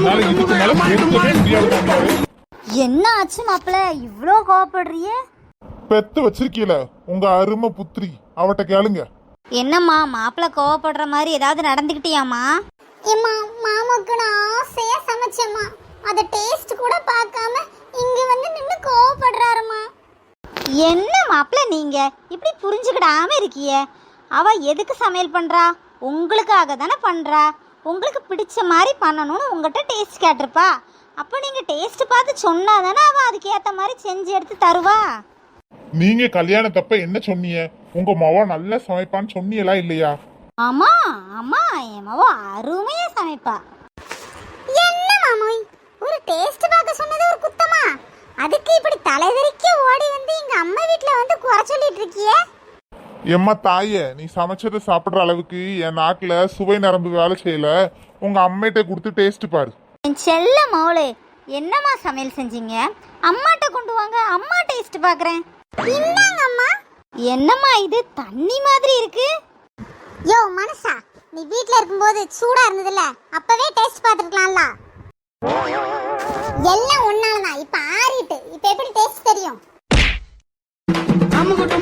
என்னால இதுக்கு மேல பொறுக்கவே முடியாது. மாமியாரே என்ன ஆச்சு மாப்பிள்ள இவ்வளோ கோவப்படுறியே? பெத்து வச்சிருக்கீல உங்க அருமை புத்திரி அவட்ட கேளுங்க. என்னம்மா மாப்பிள்ள கோவப்படுற மாதிரி ஏதாவது நடந்துக்கிட்டியாம்மா ஏம்மா மாமாவுக்கு நான் ஆசையா சமைச்சேம்மா. அதை டேஸ்ட் கூட பார்க்காம இங்க வந்து நின்று கோவப்படுறாருமா என்ன மாப்பிள்ள நீங்க? இப்படி புரிஞ்சுக்கிடாம இருக்கிய. அவ எதுக்கு சமையல் பண்றா? உங்களுக்காக தானே பண்றா? உங்களுக்கு பிடிச்ச மாதிரி பண்ணணும்னு உங்ககிட்ட டேஸ்ட் கேட்டிருப்பா. அப்போ நீங்க டேஸ்ட் பார்த்து சொன்னா தானே அவ அதுக்கேற்ற மாதிரி செஞ்சு எடுத்து தருவா? நீங்க கல்யாணத்தப்ப என்ன சொன்னீங்க? உங்க மவ நல்லா சமைப்பான்னு சொன்னீங்களா இல்லையா? ஆமா ஆமா என் அருமையா சமைப்பா. என்ன மாமோய்? ஒரு டேஸ்ட் பார்க்க சொன்னது ஒரு குத்தமா? அதுக்கு இப்படி தலைதறிக்க ஓடி வந்து எங்க அம்மா வீட்ல வந்து குறை சொல்லிட்டு இருக்கியே? எம்மா தாயே நீ சமைச்சதை சாப்பிடுற அளவுக்கு என் நாக்குல சுவை நரம்பு வேலை செய்யல. உங்க அம்மைகிட்ட கொடுத்து டேஸ்ட் பாரு. என் செல்ல மௌளே என்னம்மா சமையல் செஞ்சீங்க? அம்மாட்ட கொண்டு வாங்க அம்மா டேஸ்ட் பார்க்குறேன் இந்தாங்க அம்மா என்னம்மா இது தண்ணி மாதிரி இருக்கு? யோ மனசா நீ வீட்ல இருக்கும்போது சூடா இருந்ததுல அப்பவே டேஸ்ட் பார்த்துருக்கலாம்ல. எல்லாம் ஒன்னாலதான் இப்ப ஆறிட்டு இப்ப எப்படி டேஸ்ட் தெரியும்? டுமால்